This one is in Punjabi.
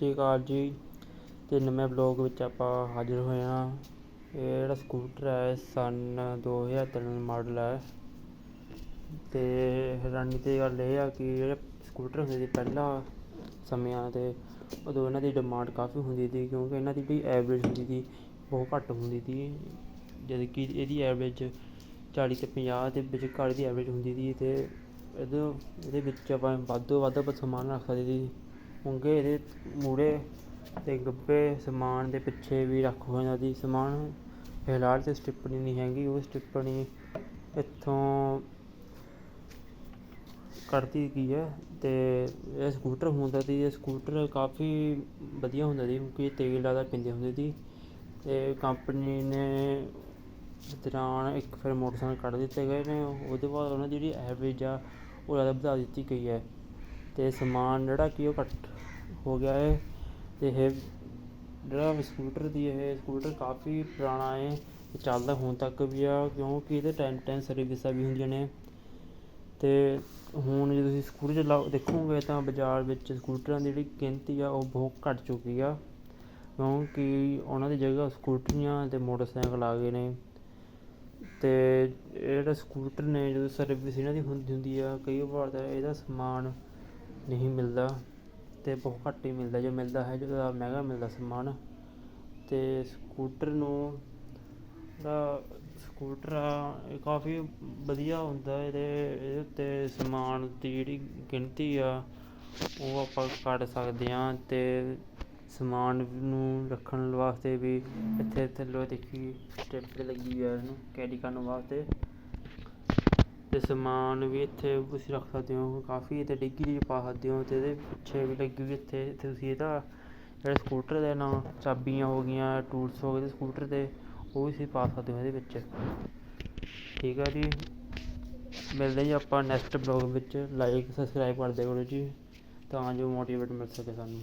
ਸ਼੍ਰੀ ਅਕਾਲ ਜੀ। ਤੇ ਨਵੇਂ ਬਲੌਗ ਵਿੱਚ ਆਪਾਂ ਹਾਜ਼ਰ ਹੋਏ ਹਾਂ। ਇਹ ਜਿਹੜਾ ਸਕੂਟਰ ਹੈ ਸਨ 2003 ਮਾਡਲ ਹੈ। ਤੇ ਹੈਰਾਨੀ ਦੀ ਗੱਲ ਇਹ ਆ ਕਿ ਜਿਹੜੇ ਸਕੂਟਰ ਹੁੰਦੇ ਸੀ ਪਹਿਲਾਂ ਸਮਿਆਂ ਤੇ, ਉਦੋਂ ਇਹਨਾਂ ਦੀ ਡਿਮਾਂਡ ਕਾਫੀ ਹੁੰਦੀ ਸੀ ਕਿਉਂਕਿ ਇਹਨਾਂ ਦੀ ਜਿਹੜੀ ਐਵਰੇਜ ਹੁੰਦੀ ਸੀ, ਬਹੁਤ ਘੱਟ ਹੁੰਦੀ ਸੀ। ਜਦ ਕਿ ਇਹਦੀ ਐਵਰੇਜ 40 ਤੇ 50 ਦੇ ਵਿਚਕਾਰ ਦੀ ਐਵਰੇਜ ਹੁੰਦੀ ਸੀ ਤੇ ਇਹਦੇ ਇਹਦੇ ਵਿੱਚ ਆਪਾਂ ਵੱਧ ਤੋਂ ਵੱਧ ਆਪਾਂ ਸਮਾਨ ਰੱਖ ਸਕਦੇ ਸੀ। ਮੂੰਗੇ ਇਹਦੇ ਮੂਹਰੇ ਅਤੇ ਗੱਬੇ ਸਮਾਨ ਦੇ ਪਿੱਛੇ ਵੀ ਰੱਖ ਹੋ ਜਾਂਦਾ ਸੀ ਸਮਾਨ ਫਿਲਹਾਲ ਤੇ ਸਟਿੱਪਣੀ ਨਹੀਂ ਹੈਗੀ, ਉਹ ਸਟਿੱਪਣੀ ਇੱਥੋਂ ਕੱਢਤੀ ਗਈ ਹੈ ਤੇ ਇਹ ਸਕੂਟਰ ਹੁੰਦਾ ਸੀ ਇਹ ਸਕੂਟਰ ਕਾਫੀ ਵਧੀਆ ਹੁੰਦਾ ਸੀ ਕਿਉਂਕਿ ਤੇਲ ਜ਼ਿਆਦਾ ਪੀਂਦੇ ਹੁੰਦੇ ਸੀ ਤੇ ਕੰਪਨੀ ਨੇ ਦੌਰਾਨ ਇੱਕ ਫਿਰ ਮੋਟਰਸਾਈਕਲ ਕੱਢ ਦਿੱਤੇ ਗਏ ਨੇ, ਉਹਦੇ ਬਾਅਦ ਉਹਨਾਂ ਦੀ ਜਿਹੜੀ ਐਵਰੇਜ ਆ, ਉਹ ਜ਼ਿਆਦਾ ਵਧਾ ਦਿੱਤੀ ਗਈ ਹੈ। ਤੇ ਸਮਾਨ ਜਿਹੜਾ ਕਿ ਉਹ ਘੱਟ ਹੋ ਗਿਆ ਹੈ ਤੇ ਇਹ ਜਿਹੜਾ ਸਕੂਟਰ ਦੀ ਇਹ ਸਕੂਟਰ ਕਾਫੀ ਪੁਰਾਣਾ ਹੈ ਤੇ ਚੱਲਦਾ ਹੁਣ ਤੱਕ ਵੀ ਆ, ਕਿਉਂਕਿ ਇਹਦੇ ਟਾਈਮ ਟਾਈਮ ਸਰਵਿਸਾਂ ਵੀ ਹੁੰਦੀਆਂ ਨੇ। ਤੇ ਹੁਣ ਜੇ ਤੁਸੀਂ ਸਕੂਟਰ ਚਲਾ ਦੇਖੋਗੇ ਤਾਂ ਬਾਜ਼ਾਰ ਵਿੱਚ ਸਕੂਟਰਾਂ ਦੀ ਜਿਹੜੀ ਗਿਣਤੀ ਆ, ਉਹ ਬਹੁਤ ਘੱਟ ਚੁੱਕੀ ਆ। ਕਿਉਂਕਿ ਉਹਨਾਂ ਦੀ ਜਗ੍ਹਾ ਸਕੂਟਰੀਆਂ ਤੇ ਮੋਟਰਸਾਈਕਲ ਆ ਗਏ ਨੇ। ਤੇ ਇਹ ਜਿਹੜਾ ਸਕੂਟਰ ਨੇ, ਜਦੋਂ ਸਰਵਿਸ ਇਹਨਾਂ ਦੀ ਹੁੰਦੀ ਹੁੰਦੀ ਆ, ਕਈ ਵਾਰ ਤਾਂ ਇਹਦਾ ਸਮਾਨ ਨਹੀਂ ਮਿਲਦਾ ਅਤੇ ਬਹੁਤ ਘੱਟ ਹੀ ਮਿਲਦਾ, ਜੋ ਮਿਲਦਾ ਹੈ, ਜਦੋਂ ਮਹਿੰਗਾ ਮਿਲਦਾ ਸਮਾਨ ਅਤੇ ਸਕੂਟਰ ਨੂੰ ਜਿਹੜਾ ਸਕੂਟਰ ਆ, ਇਹ ਕਾਫੀ ਵਧੀਆ ਹੁੰਦਾ, ਇਹਦੇ ਇਹਦੇ ਉੱਤੇ ਸਮਾਨ ਦੀ ਜਿਹੜੀ ਗਿਣਤੀ ਆ, ਉਹ ਆਪਾਂ ਕੱਢ ਸਕਦੇ ਹਾਂ ਅਤੇ ਸਮਾਨ ਨੂੰ ਰੱਖਣ ਵਾਸਤੇ ਵੀ ਇੱਥੇ ਥੱਲੇ ਦੇਖੀ ਸਟੈਪ ਲੱਗੀ ਹੋਈ ਆ ਇਹਨੂੰ, ਕੈਰੀ ਕਰਨ ਵਾਸਤੇ। ਤੇ ਸਮਾਨ ਵੀ ਇੱਥੇ ਤੁਸੀਂ ਰੱਖ ਸਕਦੇ ਹੋ, ਕਾਫੀ ਇੱਥੇ ਡਿੱਗੀ ਦੀ ਪਾ ਸਕਦੇ ਹੋ ਤੇ ਇਹਦੇ ਪਿੱਛੇ ਵੀ ਲੱਗੀ ਹੋਈ ਇੱਥੇ ਇੱਥੇ ਤੁਸੀਂ ਇਹਦਾ ਜਿਹੜਾ ਸਕੂਟਰ ਦੇ ਨਾਲ ਚਾਬੀਆਂ ਹੋ ਗਈਆਂ, ਟੂਲਸ ਹੋ ਗਏ ਤੇ ਸਕੂਟਰ ਦੇ ਉਹ ਵੀ ਤੁਸੀਂ ਪਾ ਸਕਦੇ ਹੋ ਇਹਦੇ ਵਿੱਚ। ਠੀਕ ਆ ਜੀ। ਮਿਲਦੇ ਜੀ ਆਪਾਂ ਨੈਕਸਟ ਬਲੌਗ ਵਿੱਚ। ਲਾਈਕ ਸਬਸਕ੍ਰਾਈਬ ਕਰਦੇ ਕਰੋ ਜੀ, ਤਾਂ ਜੋ ਮੋਟੀਵੇਟ ਮਿਲ ਸਕੇ ਸਾਨੂੰ।